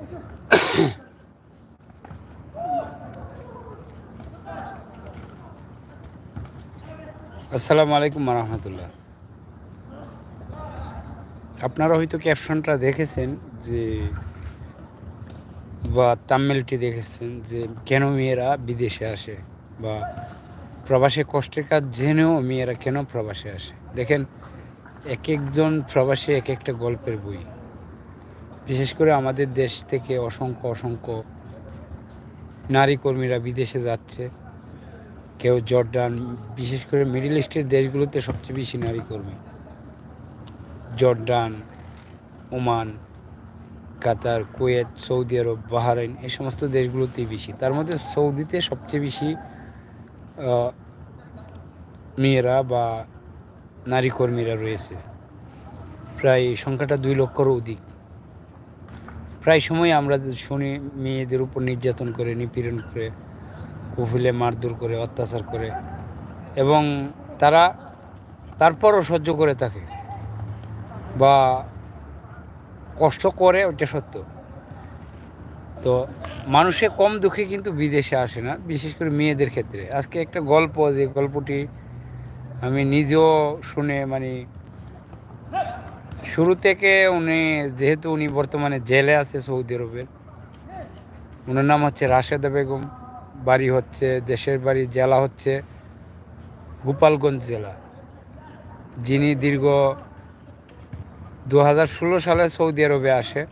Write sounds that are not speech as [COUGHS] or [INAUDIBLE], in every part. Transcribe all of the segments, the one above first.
[COUGHS] আসসালামু আলাইকুম রহমতুল্লাহ। আপনারা হয়তো ক্যাপশনটা দেখেছেন যে বা তামিলটি দেখেছেন যে কেন মেয়েরা বিদেশে আসে বা প্রবাসে কষ্টের কাজ জেনেও মেয়েরা কেন প্রবাসে আসে। দেখেন এক একজন প্রবাসী এক একটা গল্পের বই। বিশেষ করে আমাদের দেশ থেকে অসংখ্য অসংখ্য নারী কর্মীরা বিদেশে যাচ্ছে। কেউ জর্ডান, বিশেষ করে মিডিল ইস্টের দেশগুলোতে সবচেয়ে বেশি নারী কর্মী। Jordan, Oman, Qatar, Kuwait, Saudi আরব, বাহারাইন, এই সমস্ত দেশগুলোতেই বেশি। তার মধ্যে সৌদিতে সবচেয়ে বেশি মেয়েরা বা নারী কর্মীরা রয়েছে। প্রায় সংখ্যাটা দুই লক্ষরও অধিক। প্রায় সময় আমরা শুনি মেয়েদের উপর নির্যাতন করে, নিপীড়ন করে, কুফিলে মারধর করে, অত্যাচার করে এবং তারা তারপরও সহ্য করে থাকে বা কষ্ট করে ওটা সত্য। তো মানুষে কম দুঃখে কিন্তু বিদেশে আসে না, বিশেষ করে মেয়েদের ক্ষেত্রে। আজকে একটা গল্প, যে গল্পটি আমি নিজেও শুনে মানে শুরু থেকে উনি, যেহেতু উনি বর্তমানে জেলে আছে সৌদি আরবের ওনার নাম হচ্ছে রাশেদা বেগম, বাড়ি হচ্ছে, দেশের বাড়ি জেলা হচ্ছে গোপালগঞ্জ জেলা। যিনি দীর্ঘ দু হাজার ষোলো সালে সৌদি আরবে আসে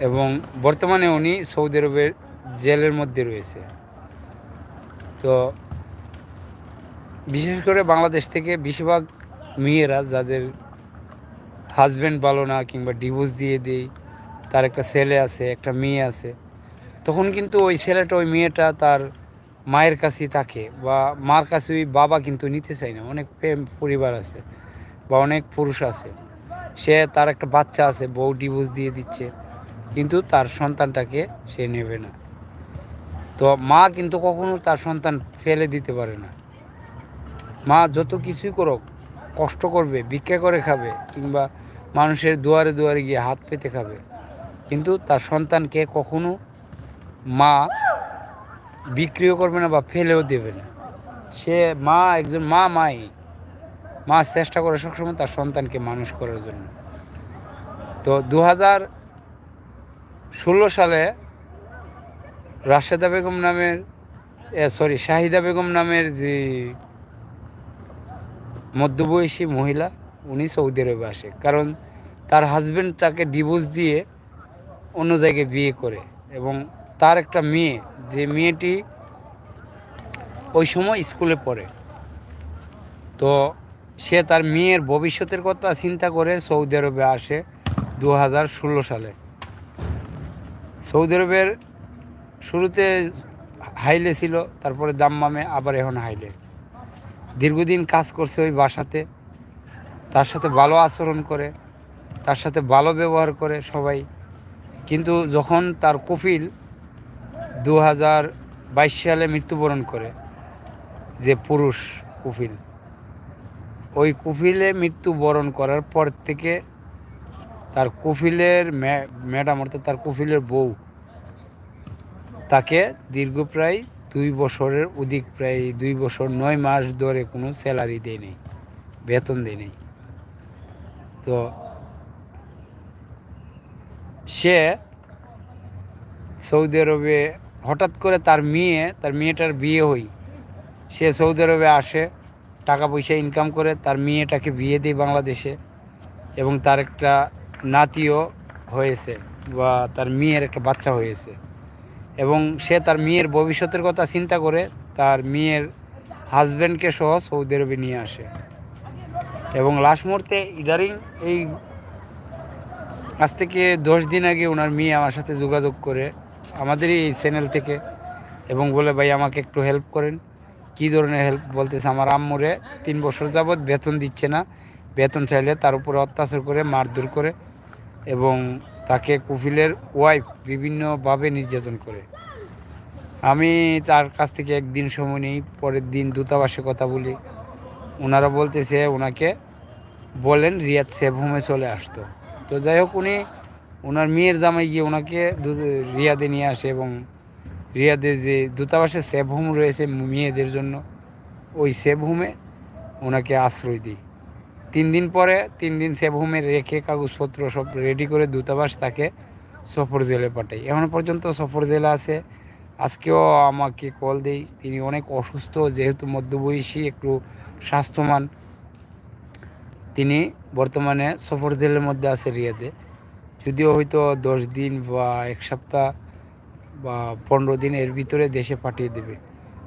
এবং বর্তমানে উনি সৌদি আরবের জেলের মধ্যে রয়েছে। তো বিশেষ করে বাংলাদেশ থেকে বেশিরভাগ মেয়েরা যাদের হাজব্যান্ড ভালো না কিংবা ডিভোর্স দিয়ে দেই, তার একটা ছেলে আছে, একটা মেয়ে আছে, তখন কিন্তু ওই ছেলেটা, ওই মেয়েটা তার মায়ের কাছেই থাকে বা মার কাছে ওই বাবা কিন্তু নিতে চায় না। অনেক প্রেম পরিবার আছে বা অনেক পুরুষ আছে। সে তার একটা বাচ্চা আছে, বউ ডিভোর্স দিয়ে দিচ্ছে, কিন্তু তার সন্তানটাকে সে নেবে না। তো মা কিন্তু কখনো তার সন্তান ফেলে দিতে পারে না। মা যত কিছুই করুক কষ্ট করবে, ভিক্ষা করে খাবে কিংবা মানুষের দুয়ারে দুয়ারে গিয়ে হাত পেতে খাবে। কিন্তু তার সন্তানকে কখনো মা বিক্রিও করবে না বা ফেলেও দেবে না। সে মা একজন মা মাই। মা চেষ্টা করে সবসময় তার সন্তানকে মানুষ করার জন্য। তো দু হাজার ষোলো সালে রাশেদা বেগম নামের সরি শাহিদা বেগম নামের যে মধ্যবয়সী মহিলা, উনি সৌদি আরবে আসে। কারণ তার হাজব্যান্ড তাকে ডিভোর্স দিয়ে অন্য জায়গায় বিয়ে করে এবং তার একটা মেয়ে, যে মেয়েটি ওই সময় স্কুলে পড়ে। তো সে তার মেয়ের ভবিষ্যতের কথা চিন্তা করে সৌদি আরবে আসে দু হাজার ষোলো সালে। সৌদি আরবের শুরুতে হাইলে ছিল, তারপরে দাম্মামে আবার এখন হাইলে দীর্ঘদিন কাজ করছে ওই বাসাতে, তার সাথে ভালো আচরণ করে, তার সাথে ভালো ব্যবহার করে সবাই। কিন্তু যখন তার কফিল দু হাজার বাইশ সালে মৃত্যুবরণ করে, যে পুরুষ কফিল, ওই কফিলে মৃত্যুবরণ করার পর থেকে তার কফিলের ম্যাডাম অর্থাৎ তার কফিলের বউ, তাকে দীর্ঘ প্রায় দুই বছরের অধিক প্রায় দুই বছর নয় মাস ধরে কোনো স্যালারি দেয় নেই, বেতন দেয় নেই। তো সে সৌদি আরবে হঠাৎ করে তার মেয়ে, তার মেয়েটার বিয়ে হই। সে সৌদি আরবে আসে, টাকা পয়সা ইনকাম করে, তার মেয়েটাকে বিয়ে দেয় বাংলাদেশে এবং তার একটা নাতিও হয়েছে বা তার মেয়ের একটা বাচ্চা হয়েছে। এবং সে তার মেয়ের ভবিষ্যতের কথা চিন্তা করে তার মেয়ের হাজব্যান্ডকে সহ সৌদি আরবে নিয়ে আসে। এবং লাস্ট মুহূর্তে ইদারিং এই আজ থেকে দশ দিন আগে ওনার মেয়ে আমার সাথে যোগাযোগ করে আমাদেরই এই চ্যানেল থেকে এবং বলে, ভাই, আমাকে একটু হেল্প করেন। কী ধরনের হেল্প বলতেছে, আমার আম্মুরে তিন বছর যাবৎ বেতন দিচ্ছে না। বেতন চাইলে তার উপরে অত্যাচার করে, মারধর করে এবং তাকে কুফিলের ওয়াইফ বিভিন্নভাবে নির্যাতন করে। আমি তার কাছ থেকে একদিন সময় নিই, পরের দিন দূতাবাসে কথা বলি। ওনারা বলতেছে ওনাকে বলেন রিয়াদ সেভ হোমে চলে আসতো। তো যাই হোক, উনি ওনার মেয়ের দামে গিয়ে ওনাকে রিয়াদে নিয়ে আসে এবং রিয়াদে যে দূতাবাসে সেভ হোম রয়েছে মেয়েদের জন্য, ওই সেভ হোমে ওনাকে আশ্রয় দিই তিন দিন পরে, তিন দিন সেভ হোমে রেখে কাগজপত্র সব রেডি করে দূতাবাস তাকে সফর জেলে পাঠায় এখনও পর্যন্ত সফর জেলে আছে। আজকেও আমাকে কল দেই। তিনি অনেক অসুস্থ, যেহেতু মধ্যবয়সী, একটু স্বাস্থ্যমান তিনি বর্তমানে সফর জেলের মধ্যে আছে রিয়াদে। যদিও হয়তো দশ দিন বা এক সপ্তাহ বা পনেরো দিন এর ভিতরে দেশে পাঠিয়ে দেবে।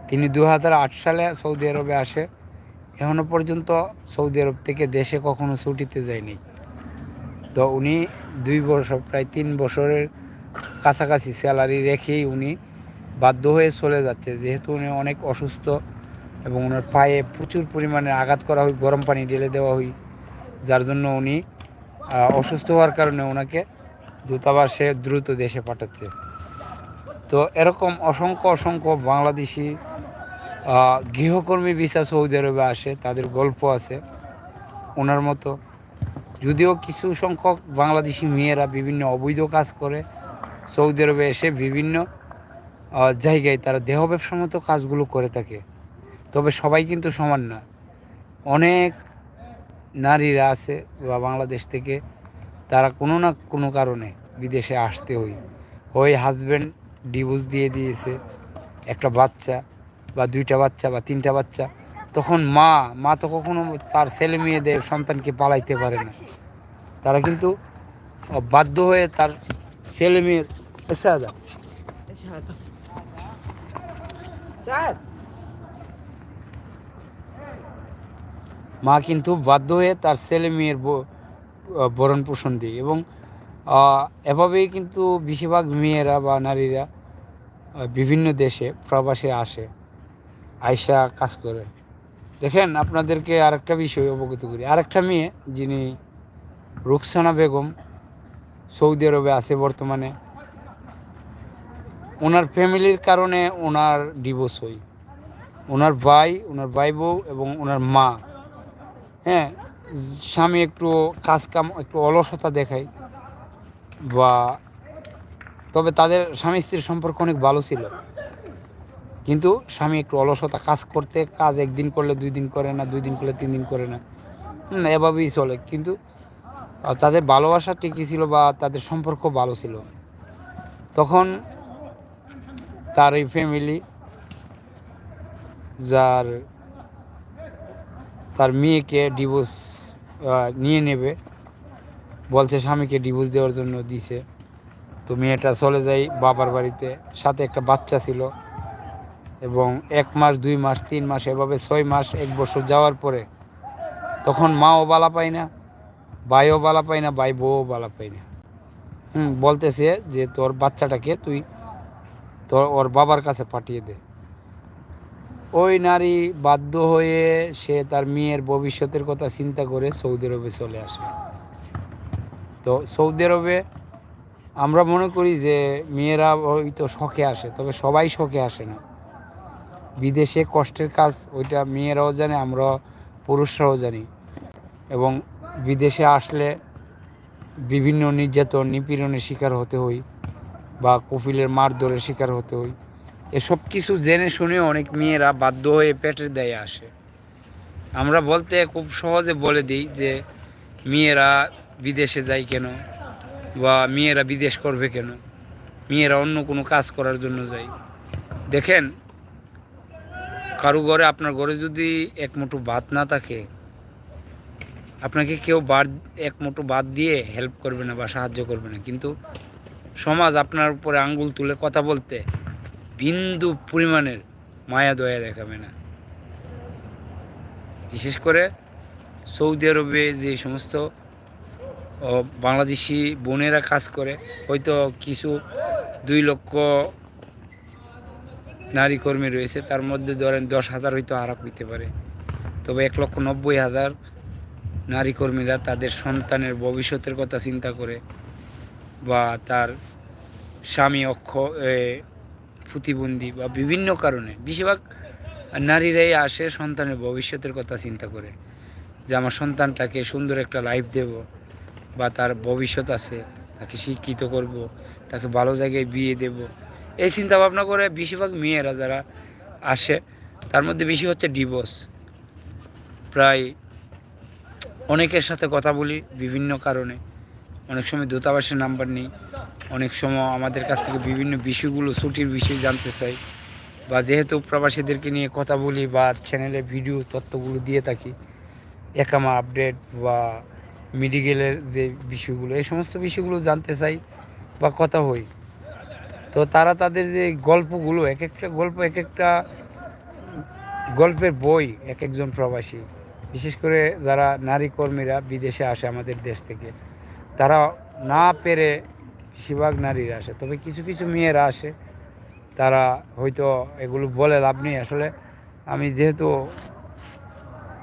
তিনি দু হাজার আট সালে সৌদি আরবে আসে। এখনও পর্যন্ত সৌদি আরব থেকে দেশে কখনো ছুটিতে যায়নি। তো উনি দুই বছর, প্রায় তিন বছরের কাছাকাছি স্যালারি রেখেই উনি বাধ্য হয়ে চলে যাচ্ছে। যেহেতু উনি অনেক অসুস্থ এবং ওনার পায়ে প্রচুর পরিমাণে আঘাত করা হয়, গরম পানি ঢেলে দেওয়া হয়, যার জন্য উনি অসুস্থ হওয়ার কারণে ওনাকে দূতাবাসে দ্রুত দেশে পাঠাচ্ছে। তো এরকম অসংখ্য অসংখ্য বাংলাদেশি গৃহকর্মী ভিসা সৌদি আরবে আসে, তাদের গল্প আছে ওনার মতো। যদিও কিছু সংখ্যক বাংলাদেশি মেয়েরা বিভিন্ন অবৈধ কাজ করে, সৌদি আরবে এসে বিভিন্ন জায়গায় তারা দেহ ব্যবসার মতো কাজগুলো করে থাকে। তবে সবাই কিন্তু সমান না। অনেক নারীরা আছে বা বাংলাদেশ থেকে, তারা কোনো না কোনো কারণে বিদেশে আসতে হয়। ওই হাজব্যান্ড ডিভোর্স দিয়ে দিয়েছে, একটা বাচ্চা। বা দুইটা বাচ্চা বা তিনটা বাচ্চা তখন মা মা তো কখনো তার ছেলে মেয়েদের সন্তানকে পালাইতে পারে না। তারা কিন্তু বাধ্য হয়ে তার ছেলে মেয়ের এসাদা মা কিন্তু বাধ্য হয়ে তার ছেলে মেয়ের ভরণ পোষণ দিই এবং এভাবেই কিন্তু বেশিরভাগ মেয়েরা বা নারীরা বিভিন্ন দেশে প্রবাসে আসে। আয়সা কাজ করে। দেখেন আপনাদেরকে আরেকটা বিষয় অবগত করি। আরেকটা মেয়ে যিনি রুকসানা বেগম সৌদি আরবে আছে বর্তমানে, ওনার ফ্যামিলির কারণে ওনার ডিভোর্স হয়। ওনার ভাই ওনার ভাই বউ এবং ওনার মা। হ্যাঁ স্বামী একটু কাজ কাম একটু অলসতা দেখায় বা তবে তাদের স্বামী স্ত্রীর সম্পর্ক অনেক ভালো ছিল। কিন্তু স্বামী একটু অলসতা কাজ করতে, কাজ একদিন করলে দুই দিন করে না, দুই দিন করলে তিন দিন করে না। এভাবেই চলে। কিন্তু তাদের ভালোবাসা ঠিকই ছিল বা তাদের সম্পর্ক ভালো ছিল। তখন তার এই ফ্যামিলি যার, তার মেয়েকে ডিভোর্স নিয়ে নেবে। বলছে, স্বামীকে ডিভোর্স দেওয়ার জন্য দিছে। তো মেয়েটা চলে যায় বাবার বাড়িতে। সাথে একটা বাচ্চা ছিল। এবং এক মাস, দুই মাস, তিন মাস, এভাবে ছয় মাস, এক বছর যাওয়ার পরে তখন মাও বালা পায় না, ভাইও বালা পায় না, ভাই বউও বালা পায় না। হুম, বলতেছে যে তোর বাচ্চাটাকে তুই তোর, ওর বাবার কাছে পাঠিয়ে দে। ওই নারী বাধ্য হয়ে সে তার মেয়ের ভবিষ্যতের কথা চিন্তা করে সৌদি আরবে চলে আসে। তো সৌদি আরবে আমরা মনে করি যে মেয়েরা হয়তো শখে আসে, তবে সবাই শখে আসে না। বিদেশে কষ্টের কাজ, ওইটা মেয়েরাও জানে আমরা পুরুষরাও জানি। এবং বিদেশে আসলে বিভিন্ন নির্যাতন, নিপীড়নের শিকার হতে হই বা কফিলের মারধরের শিকার হতে হই। এসব কিছু জেনে শুনে অনেক মেয়েরা বাধ্য হয়ে পেটের দায়ে আসে। আমরা বলতে খুব সহজে বলে দিই যে, মেয়েরা বিদেশে যায় কেন বা মেয়েরা বিদেশ করবে কেন? মেয়েরা অন্য কোনো কাজ করার জন্য যায়। দেখেন কারও ঘরে আপনার ঘরে যদি এক মুঠো ভাত না থাকে, আপনাকে কেউ বাদ এক মুঠো ভাত দিয়ে হেল্প করবে না বা সাহায্য করবে না। কিন্তু সমাজ আপনার উপরে আঙ্গুল তুলে কথা বলতে বিন্দু পরিমাণের মায়া, দয়া দেখাবে না। বিশেষ করে সৌদি আরবে যে সমস্ত বাংলাদেশি বোনেরা কাজ করে, হয়তো কিছু দুই লক্ষ নারী কর্মী রয়েছে, তার মধ্যে ধরেন দশ হাজার হয়তো আরাপ হইতে পারে। তবে এক লক্ষ নব্বই হাজার নারী কর্মীরা তাদের সন্তানের ভবিষ্যতের কথা চিন্তা করে বা তার স্বামী অক্ষ প্রতিবন্ধী বা বিভিন্ন কারণে। বেশিরভাগ নারীরাই আসে সন্তানের ভবিষ্যতের কথা চিন্তা করে যে আমার সন্তানটাকে সুন্দর একটা লাইফ দেব বা তার ভবিষ্যৎ আছে, তাকে শিক্ষিত করব, তাকে ভালো জায়গায় বিয়ে দেব। এই চিন্তা ভাবনা করে বেশিরভাগ মেয়েরা যারা আসে, তার মধ্যে বেশি হচ্ছে ডিভোর্স প্রায় অনেকের সাথে কথা বলি বিভিন্ন কারণে। অনেক সময় দূতাবাসের নাম্বার নিই। অনেক সময় আমাদের কাছ থেকে বিভিন্ন বিষয়গুলো, ছুটির বিষয় জানতে চাই। বা যেহেতু প্রবাসীদেরকে নিয়ে কথা বলি বা চ্যানেলে ভিডিও তথ্যগুলো দিয়ে থাকি, একামা আপডেট বা মেডিকেলের যে বিষয়গুলো, এই সমস্ত বিষয়গুলো জানতে চাই বা কথা হই তো তারা তাদের যে গল্পগুলো এক একটা গল্প এক একটা গল্পের বই এক একজন প্রবাসী, বিশেষ করে যারা নারী কর্মীরা বিদেশে আসে আমাদের দেশ থেকে, তারা না পেরে বেশিরভাগ নারীরা আসে। তবে কিছু কিছু মেয়েরা আসে, তারা হয়তো এগুলো বলে লাভ নেই। আসলে আমি যেহেতু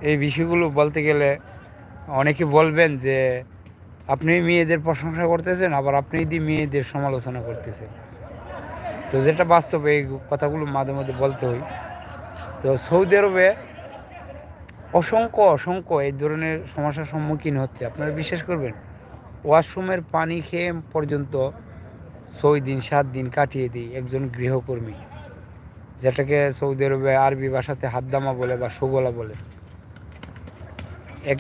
এই বিষয়গুলো বলতে গেলে অনেকে বলবেন যে আপনি মেয়েদের প্রশংসা করতেছেন, আবার আপনি দি মেয়েদের সমালোচনা করতেছেন। তো যেটা বাস্তবে এই কথাগুলো মাঝে মাঝে বলতে হয়। তো সৌদি আরবে অসংখ্য অসংখ্য এই ধরনের সমস্যার সম্মুখীন হচ্ছে। আপনারা বিশ্বাস করবেন, ওয়াশরুমের পানি খেয়ে পর্যন্ত ছয় দিন, সাত দিন কাটিয়ে দিই একজন গৃহকর্মী, যেটাকে সৌদি আরবে আরবি ভাষাতে হাদ্দামা বলে বা সুগলা বলে। এক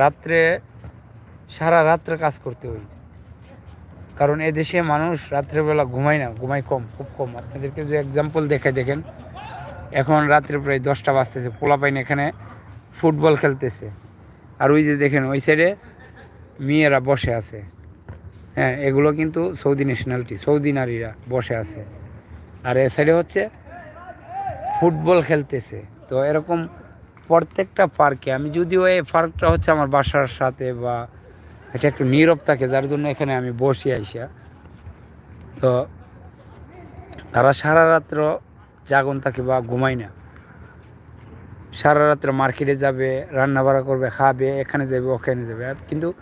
রাত্রে, সারা রাত্রে কাজ করতে হয়। কারণ এদেশে মানুষ রাত্রেবেলা ঘুমায় না, ঘুমায় কম, খুব কম। আপনাদেরকে যে এক্সাম্পল দেখে দেখেন। এখন রাত্রে প্রায় দশটা বাজতেছে, পোলাপাইন এখানে ফুটবল খেলতেছে। আর ওই যে দেখেন, ওই সাইডে মেয়েরা বসে আছে। হ্যাঁ এগুলো কিন্তু সৌদি ন্যাশনালিটি সৌদি নারীরা বসে আছে। আর এ সাইডে হচ্ছে ফুটবল খেলতেছে। তো এরকম প্রত্যেকটা পার্কে, আমি যদিও এই পার্কটা হচ্ছে আমার বাসার সাথে বা এটা একটু নীরব থাকে, যার জন্য এখানে আমি বসি আইসা। তো তারা সারা রাত্র জাগন থাকে বা ঘুমায় না। সারা রাত্রে মার্কেটে যাবে রান্না বাড়া করবে, খাবে, এখানে যাবে, ওখানে যাবে। কিন্তু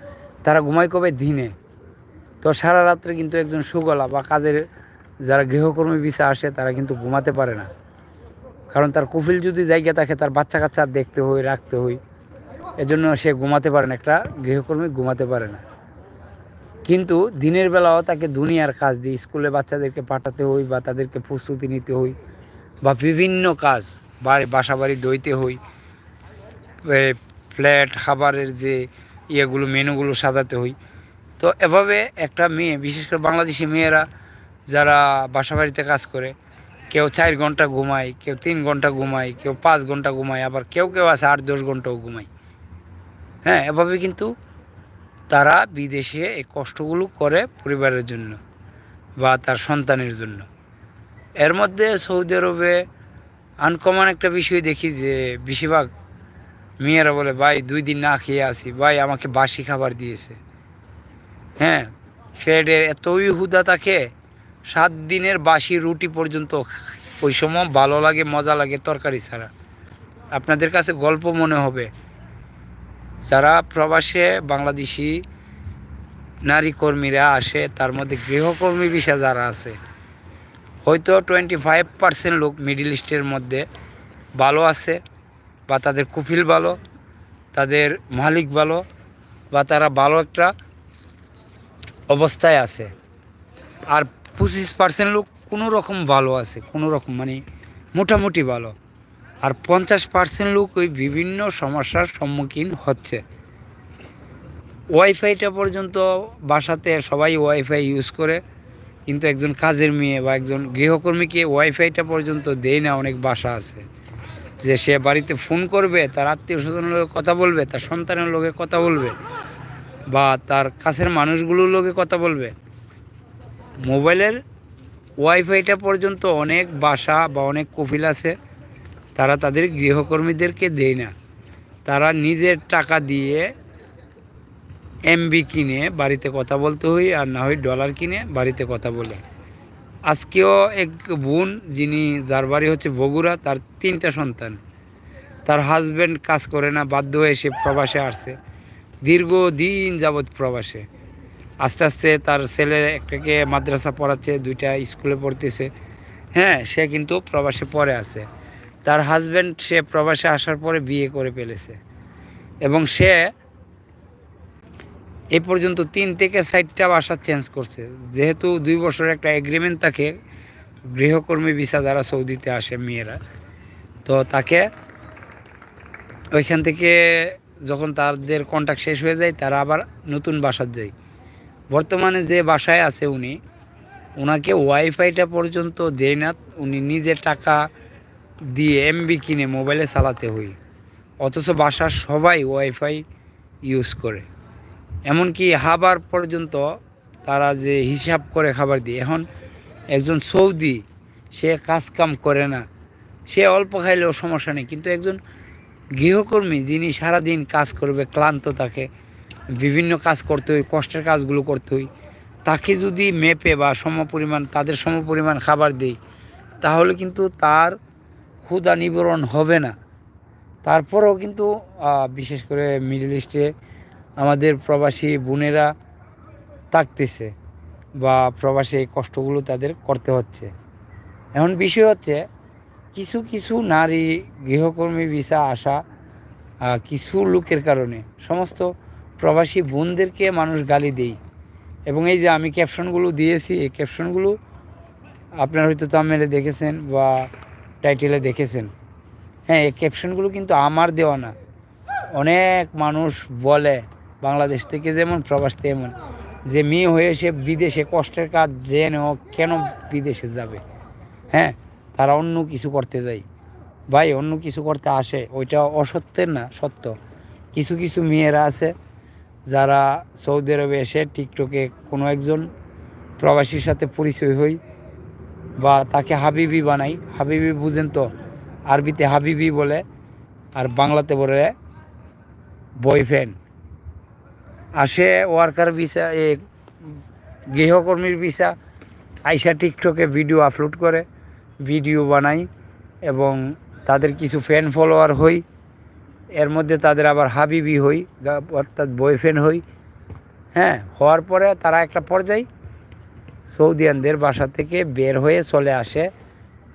তারা ঘুমায় কবে? দিনে। তো সারা রাত্রে কিন্তু একজন সুগলা বা কাজের যারা গৃহকর্মী বিষা আসে, তারা কিন্তু ঘুমাতে পারে না। কারণ তার কুফিল যদি জায়গা থাকে, তার বাচ্চা কাচ্চা দেখতে হয় রাখতে হয় এজন্য সে ঘুমাতে পারে না, একটা গৃহকর্মী ঘুমাতে পারে না। কিন্তু দিনের বেলাও তাকে দুনিয়ার কাজ দিয়ে স্কুলে বাচ্চাদেরকে পাঠাতে হই বা তাদেরকে প্রস্তুতি নিতে হই বা বিভিন্ন কাজ, বাড়ি বাসা বাড়ি দইতে হই ফ্ল্যাট, খাবারের যে ইয়েগুলো, মেনুগুলো সাজাতে হই। তো এভাবে একটা মেয়ে, বিশেষ করে বাংলাদেশি মেয়েরা যারা বাসা বাড়িতে কাজ করে, কেউ চার ঘণ্টা ঘুমায়, কেউ তিন ঘণ্টা ঘুমায়, কেউ পাঁচ ঘণ্টা ঘুমায়, আবার কেউ কেউ আছে আট দশ ঘন্টাও ঘুমায়। হ্যাঁ এভাবে কিন্তু তারা বিদেশে এই কষ্টগুলো করে পরিবারের জন্য বা তার সন্তানের জন্য। এর মধ্যে সৌদি আরবে আনকমন একটা বিষয় দেখি যে বেশিরভাগ মেয়েরা বলে, ভাই, দুই দিন না খেয়ে আসি। ভাই, আমাকে বাসি খাবার দিয়েছে। হ্যাঁ ফ্যাটের এতই হুদা থাকে, সাত দিনের বাসি রুটি পর্যন্ত ওই সময় ভালো লাগে, মজা লাগে তরকারি ছাড়া। আপনাদের কাছে গল্প মনে হবে। যারা প্রবাসে বাংলাদেশি নারী কর্মীরা আসে, তার মধ্যে গৃহকর্মী বিষয় যারা আছে, হয়তো টোয়েন্টি ফাইভ পার্সেন্ট লোক মিডিল ইস্টের মধ্যে ভালো আছে বা তাদের কুফিল ভালো, তাদের মালিক ভালো বা তারা ভালো একটা অবস্থায় আছে। আর পঁচিশ পার্সেন্ট লোক কোনো রকম ভালো আছে, কোনো রকম মানে মোটামুটি ভালো। আর পঞ্চাশ পার্সেন্ট লোক ওই বিভিন্ন সমস্যার সম্মুখীন হচ্ছে। ওয়াইফাইটা পর্যন্ত বাসাতে সবাই ওয়াইফাই ইউজ করে, কিন্তু একজন কাজের মেয়ে বা একজন গৃহকর্মীকে ওয়াইফাইটা পর্যন্ত দেয় না, অনেক বাসা আছে। যে সে বাড়িতে ফোন করবে, তার আত্মীয় স্বজনের লোকে কথা বলবে, তার সন্তানের লোকে কথা বলবে, বা তার কাছের মানুষগুলোর লোকে কথা বলবে। মোবাইলের ওয়াইফাইটা পর্যন্ত অনেক বাসা বা অনেক কপিল আছে। তারা তাদের গৃহকর্মীদেরকে দেয় না। তারা নিজের টাকা দিয়ে এমবি কিনে বাড়িতে কথা বলতে হই আর না হয় ডলার কিনে বাড়িতে কথা বলে। আজকেও এক বোন যিনি যার বাড়ি হচ্ছে বগুড়া, তার তিনটা সন্তান। তার হাজব্যান্ড কাজ করে না, বাধ্য হয়ে সে প্রবাসে আসছে। দীর্ঘদিন যাবৎ প্রবাসে। আস্তে আস্তে তার ছেলে একটাকে মাদ্রাসা পড়াচ্ছে, দুইটা স্কুলে পড়তেছে। হ্যাঁ সে কিন্তু প্রবাসে পড়ে আছে। তার হাজব্যান্ড সে প্রবাসে আসার পরে বিয়ে করে ফেলেছে। এবং সে এ পর্যন্ত তিন থেকে চারটা বাসা চেঞ্জ করছে। যেহেতু দুই বছরের একটা এগ্রিমেন্ট থাকে গৃহকর্মী ভিসা যারা সৌদিতে আসে মেয়েরা। তো তাকে ওইখান থেকে যখন তাদের কন্ট্যাক্ট শেষ হয়ে যায়, তারা আবার নতুন বাসার যায়। বর্তমানে যে বাসায় আছে উনি ওনাকে ওয়াইফাইটা পর্যন্ত দেয় না। উনি নিজে টাকা দিয়ে এমবি কিনে মোবাইলে চালাতে হই। অথচ বাসার সবাই ওয়াইফাই ইউজ করে। এমনকি হাবার পর্যন্ত তারা যে হিসাব করে খাবার দিয়ে, এখন একজন সৌদি, সে কাজ কাম করে না। সে অল্প খাইলেও সমস্যা নেই, কিন্তু একজন গৃহকর্মী যিনি সারাদিন কাজ করবে, ক্লান্ত তাকে বিভিন্ন কাজ করতে হয় কষ্টের কাজগুলো করতে হয় তাকে যদি মেপে বা সমপরিমাণ, তাদের সমপরিমাণ খাবার দেই, তাহলে কিন্তু তার ক্ষুধা নিবারণ হবে না। তারপরেও কিন্তু বিশেষ করে মিডল ইস্টে আমাদের প্রবাসী বোনেরা থাকতেছে বা প্রবাসী কষ্টগুলো তাদের করতে হচ্ছে। এখন বিষয় হচ্ছে, কিছু কিছু নারী গৃহকর্মী ভিসা আসা কিছু লোকের কারণে সমস্ত প্রবাসী বোনদেরকে মানুষ গালি দেই। এবং এই যে আমি ক্যাপশনগুলো দিয়েছি, এই ক্যাপশনগুলো আপনারা হয়তো তামিলে দেখেছেন বা টাইটেলে দেখেছেন। হ্যাঁ এই ক্যাপশনগুলো কিন্তু আমার দেওয়া না। অনেক মানুষ বলে, বাংলাদেশ থেকে যেমন, প্রবাস তেমন, যে মেয়ে হয়ে সে বিদেশে কষ্টের কাজ জেন হোক কেন বিদেশে যাবে? হ্যাঁ তারা অন্য কিছু করতে যায়। ভাই, অন্য কিছু করতে আসে, ওইটা অসত্যের না, সত্য। কিছু কিছু মেয়েরা আছে, যারা সৌদি আরবে এসে টিকটকে কোনো একজন প্রবাসীর সাথে পরিচয় হই বা তাকে হাবিবি বানাই। হাবিবি বুঝেন তো, আরবিতে হাবিবি বলে, আর বাংলাতে বলে বয়ফ্রেন্ড আসে ওয়ার্কার ভিসা এ গৃহকর্মীর ভিসা আইসা টিকটকে ভিডিও আপলোড করে ভিডিও বানাই এবং তাদের কিছু ফ্যান ফলোয়ার হই। এর মধ্যে তাদের আবার হাবিবি হই অর্থাৎ বয়ফ্রেন্ড হই। হ্যাঁ হওয়ার পরে তারা একটা পর্যায়ে সৌদিয়ানদের বাসা থেকে বের হয়ে চলে আসে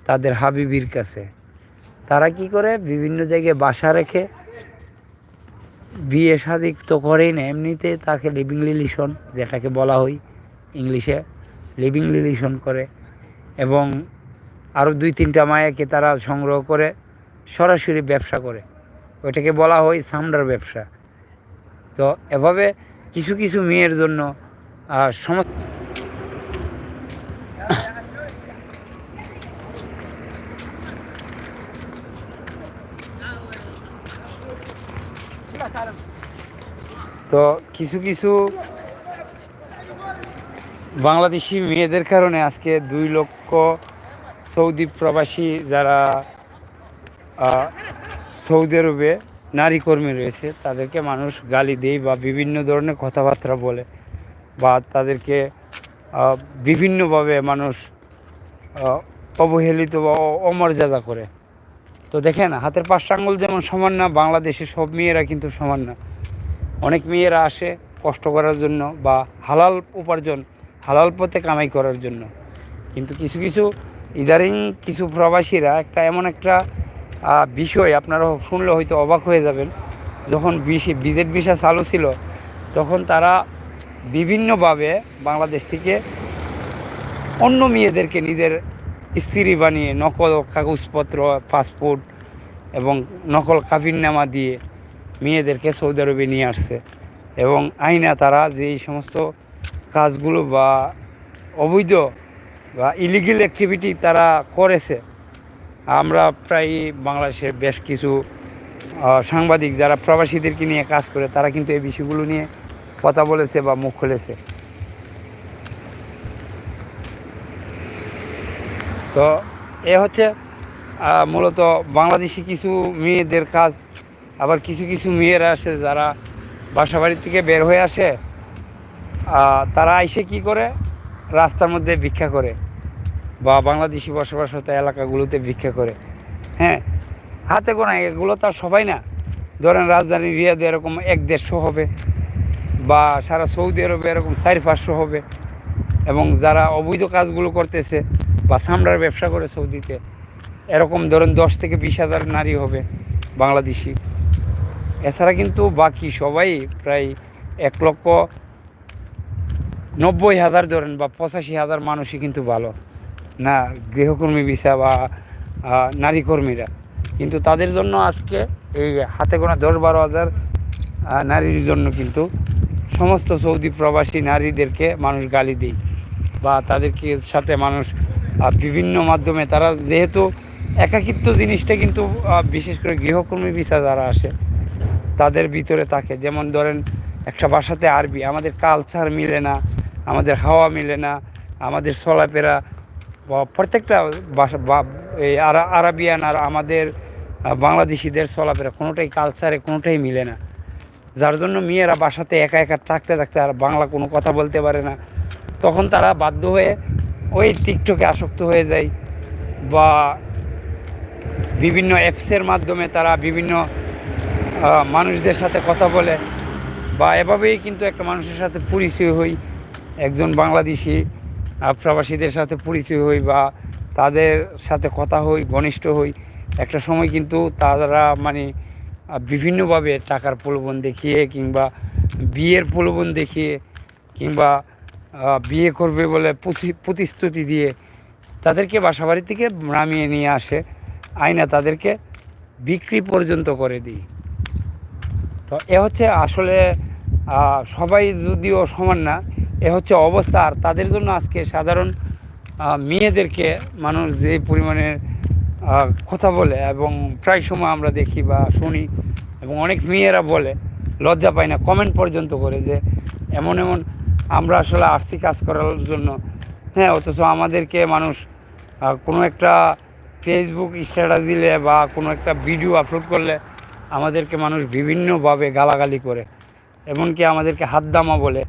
তাদের হাবিবির কাছে। তারা কি করে? বিভিন্ন জায়গায় বাসা রেখে বিয়ে শাদি তো করেই না, এমনিতে তাকে লিভিং রিলেশন যেটাকে বলা হয় ইংলিশে লিভিং রিলেশন করে এবং আরও দুই তিনটা মায়াকে তারা সংগ্রহ করে সরাসরি ব্যবসা করে। ওইটাকে বলা হয় সামডার ব্যবসা। তো এভাবে কিছু কিছু মেয়ের জন্য সমস্ত তো কিছু কিছু বাংলাদেশি মেয়েদের কারণে আজকে দুই লক্ষ সৌদি প্রবাসী যারা সৌদি আরবে নারী কর্মী রয়েছে, তাদেরকে মানুষ গালি দেয় বা বিভিন্ন ধরনের কথাবার্তা বলে বা তাদেরকে বিভিন্নভাবে মানুষ অবহেলিত বা অমর্যাদা করে। তো দেখেন, হাতের পাঁচটা আঙ্গুল যেমন সমান না, বাংলাদেশে সব মেয়েরা কিন্তু সমান না। অনেক মেয়েরা আসে কষ্ট করার জন্য বা হালাল উপার্জন, হালাল পথে কামাই করার জন্য। কিন্তু কিছু কিছু ইদারিং কিছু প্রবাসীরা একটা এমন একটা বিষয় আপনারা শুনলে হয়তো অবাক হয়ে যাবেন। যখন বিজেট ভিসা চালু ছিল, তখন তারা বিভিন্নভাবে বাংলাদেশ থেকে অন্য মেয়েদেরকে নিজের স্ত্রী বানিয়ে নকল কাগজপত্র, পাসপোর্ট এবং নকল কাবিননামা দিয়ে মেয়েদেরকে সৌদি আরবে নিয়ে আসছে। এবং আইনা তারা যে সমস্ত কাজগুলো বা অবৈধ বা ইলিগেল অ্যাক্টিভিটি তারা করেছে। আমরা প্রায় বাংলাদেশের বেশ কিছু সাংবাদিক যারা প্রবাসীদেরকে নিয়ে কাজ করে, তারা কিন্তু এই বিষয়গুলো নিয়ে কথা বলেছে বা মুখ খুলেছে। তো এ হচ্ছে মূলত বাংলাদেশি কিছু মেয়েদের কাজ আবার কিছু কিছু মেয়েরা আসে যারা বাসা বাড়ি থেকে বের হয়ে আসে তারা আইসে কি করে? রাস্তার মধ্যে ভিক্ষা করে বা বাংলাদেশি বসবাসরত এলাকাগুলোতে ভিক্ষা করে। হ্যাঁ হাতে গোনা এগুলো তো আর সবাই না। ধরেন রাজধানী রিয়াদে এরকম এক দেড়শো হবে বা সারা সৌদি আরবে এরকম চার, পাঁচশো হবে। এবং যারা অবৈধ কাজগুলো করতেছে বা সামরার ব্যবসা করে সৌদিতে, এরকম ধরেন দশ থেকে বিশ হাজার নারী হবে বাংলাদেশি। এছাড়া কিন্তু বাকি সবাই প্রায় এক লক্ষ নব্বই হাজার ধরেন বা পঁচাশি হাজার মানুষই কিন্তু ভালো। না, গৃহকর্মী ভিসা বা নারী কর্মীরা। কিন্তু তাদের জন্য আজকে এই হাতে গোনা দশ বারো হাজার নারীর জন্য কিন্তু সমস্ত সৌদি প্রবাসী নারীদেরকে মানুষ গালি দেয় বা তাদেরকে সাথে মানুষ বিভিন্ন মাধ্যমে তারা যেহেতু একাকিত্ব জিনিসটা কিন্তু বিশেষ করে গৃহকর্মী ভিসা যারা আসে তাদের ভিতরে থাকে। যেমন ধরেন, একটা বাসাতে আরবি, আমাদের কালচার মিলে না, আমাদের হাওয়া মিলে না, আমাদের চলাফেরা প্রত্যেকটা বা এই আরা- আরাবিয়ান আর আমাদের বাংলাদেশিদের চলাফেরা কোনোটাই কালচারে কোনোটাই মিলে না। যার জন্য মেয়েরা বাসাতে একা একা থাকতে থাকতে আর বাংলা কোনো কথা বলতে পারে না। তখন তারা বাধ্য হয়ে ওই টিকটকে আসক্ত হয়ে যায়, বা বিভিন্ন অ্যাপসের মাধ্যমে তারা বিভিন্ন মানুষদের সাথে কথা বলে বা এভাবেই কিন্তু একটা মানুষের সাথে পরিচয় হই। একজন বাংলাদেশি প্রবাসীদের সাথে পরিচয় হই বা তাদের সাথে কথা হই, ঘনিষ্ঠ হই। একটা সময় কিন্তু তারা মানে বিভিন্নভাবে টাকার প্রলোভন দেখিয়ে কিংবা বিয়ের প্রলোভন দেখিয়ে কিংবা বিয়ে করবে বলে প্রতিশ্রুতি দিয়ে তাদেরকে বাসাবাড়ি থেকে নামিয়ে নিয়ে আসে। আয়না তাদেরকে বিক্রি পর্যন্ত করে দিই। তো এ হচ্ছে আসলে সবাই যদিও সমান না এ হচ্ছে অবস্থা। আর তাদের জন্য আজকে সাধারণ মেয়েদেরকে মানুষ যে পরিমাণে আহ, কথা বলে এবং প্রায় সময় আমরা দেখি বা শুনি এবং অনেক মেয়েরা বলে লজ্জা পায় না কমেন্ট পর্যন্ত করে যে এমন এমন আমরা আসলে আসছি কাজ করার জন্য হ্যাঁ অথচ আমাদেরকে মানুষ কোনো একটা ফেসবুক স্ট্যাটাস দিলে বা কোনো একটা ভিডিও আপলোড করলে আমাদেরকে মানুষ বিভিন্নভাবে গালাগালি করে। এমনকি আমাদেরকে হাতদামা বলে।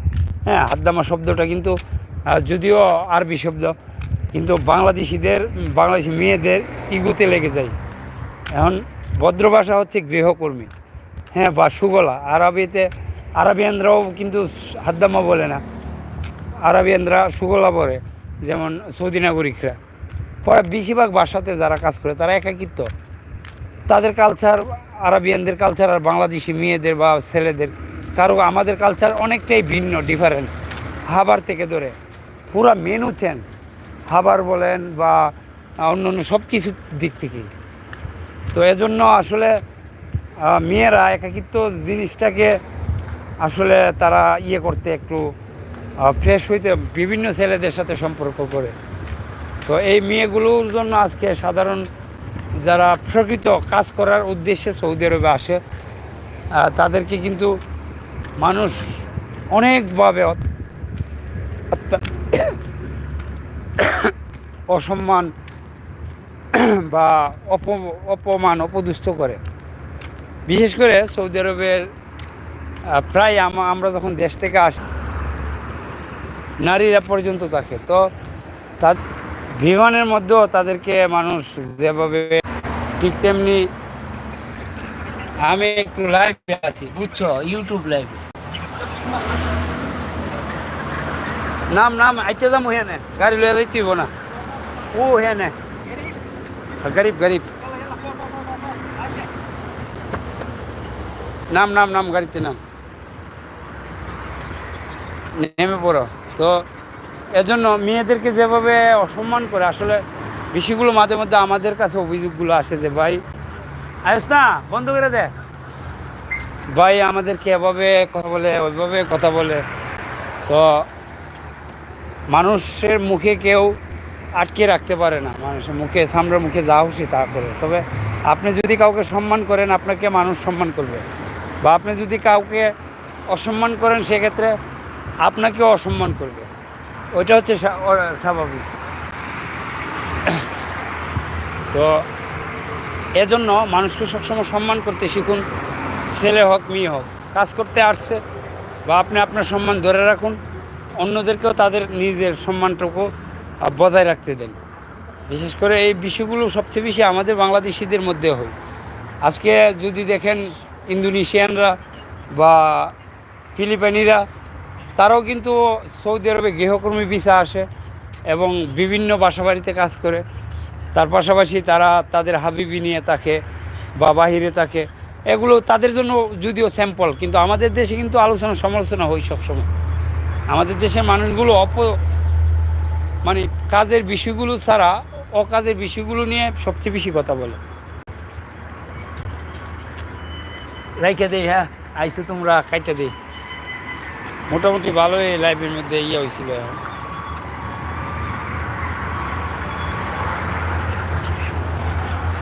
হ্যাঁ হাতদামা শব্দটা কিন্তু যদিও আরবি শব্দ, কিন্তু বাংলাদেশিদের, বাংলাদেশি মেয়েদের ইগুতে লেগে যায়। এখন ভদ্র ভাষা হচ্ছে গৃহকর্মী। হ্যাঁ বা সুগলা। আরবিতে, আরবিয়ানরাও কিন্তু হাদ্দামা বলে না। আরবিয়ানরা সুগলা বলে, যেমন সৌদি নাগরিকরা। পরে বেশিরভাগ বাসাতে যারা কাজ করে, তারা একাকিত্ব। তাদের কালচার আরবিয়ানদের কালচার আর বাংলাদেশি মেয়েদের বা ছেলেদের কারও আমাদের কালচার অনেকটাই ভিন্ন ডিফারেন্স হাবার থেকে ধরে পুরা মেনু চেঞ্জ হাবার বলেন বা অন্য অন্য সব কিছুর দিক থেকেই তো এজন্য আসলে মেয়েরা একাকিত্ব জিনিসটাকে আসলে তারা ইয়ে করতে একটু ফ্রেশ হইতে বিভিন্ন ছেলেদের সাথে সম্পর্ক করে। তো এই মেয়েগুলোর জন্য আজকে সাধারণ যারা প্রকৃত কাজ করার উদ্দেশ্যে সৌদি আরবে আসে তাদেরকে কিন্তু মানুষ অনেকভাবে অসম্মান বা অপ অপমান অপদুষ্ট করে। বিশেষ করে সৌদি আরবের প্রায় আমরা যখন দেশ থেকে আসি নারীরা পর্যন্ত থাকে, তো তার বিমানের মধ্যেও তাদেরকে মানুষ যেভাবে ঠিক তেমনি আমি একটু লাইভে আছি, বুঝছ? ইউটিউব লাইভে নাম নাম, আইতে যাম হেন। গাড়ি লয়ে যাইতে হইব না। ও হেন। গরিব গরিব। নাম নাম নাম, গাড়িতে নাম। নেমে পড়ো। তো এজন্য মেয়েদেরকে যেভাবে অসম্মান করে, আসলে বিষয়গুলো মাঝে মধ্যে আমাদের কাছে অভিযোগগুলো আসে যে ভাই আয়স না বন্ধ করে দে। ভাই আমাদেরকে এভাবে কথা বলে ওইভাবে কথা বলে। তো মানুষের মুখে কেউ আটকে রাখতে পারে না। মানুষের মুখে সামনের মুখে যা খুশি তা করে। তবে আপনি যদি কাউকে সম্মান করেন আপনাকে মানুষ সম্মান করবে। বা আপনি যদি কাউকে অসম্মান করেন সেক্ষেত্রে আপনাকেও অসম্মান করবে। ওইটা হচ্ছে স্বাভাবিক। তো এজন্য মানুষকে সবসময় সম্মান করতে শিখুন, ছেলে হোক, মেয়ে হোক, কাজ করতে আসছে বা আপনি আপনার সম্মান ধরে রাখুন, অন্যদেরকেও তাদের নিজের সম্মানটুকু বজায় রাখতে দেন। বিশেষ করে এই বিষয়গুলো সবচেয়ে বেশি আমাদের বাংলাদেশিদের মধ্যে হয়। আজকে যদি দেখেন ইন্দোনেশিয়ানরা বা ফিলিপাইনিরা, তারাও কিন্তু সৌদি আরবে গৃহকর্মী ভিসা আসে এবং বিভিন্ন বাসাবাড়িতে কাজ করে। তার পাশাপাশি তারা তাদের হাবিবি নিয়ে থাকে বা বাহিরে থাকে। এগুলো তাদের জন্য যদিও স্যাম্পল কিন্তু আমাদের দেশে কিন্তু আলোচনা সমালোচনা হয় সবসময়। আমাদের দেশের মানুষগুলো অপ মানে কাজের বিষয়গুলো ছাড়া অকাজের বিষয়গুলো নিয়ে সবচেয়ে বেশি কথা বলে। রাইখে দেই হ্যাঁ আইসো তোমরা খাইটা দেই মোটামুটি ভালোই লাইফের মধ্যে ইয়ে হয়েছিল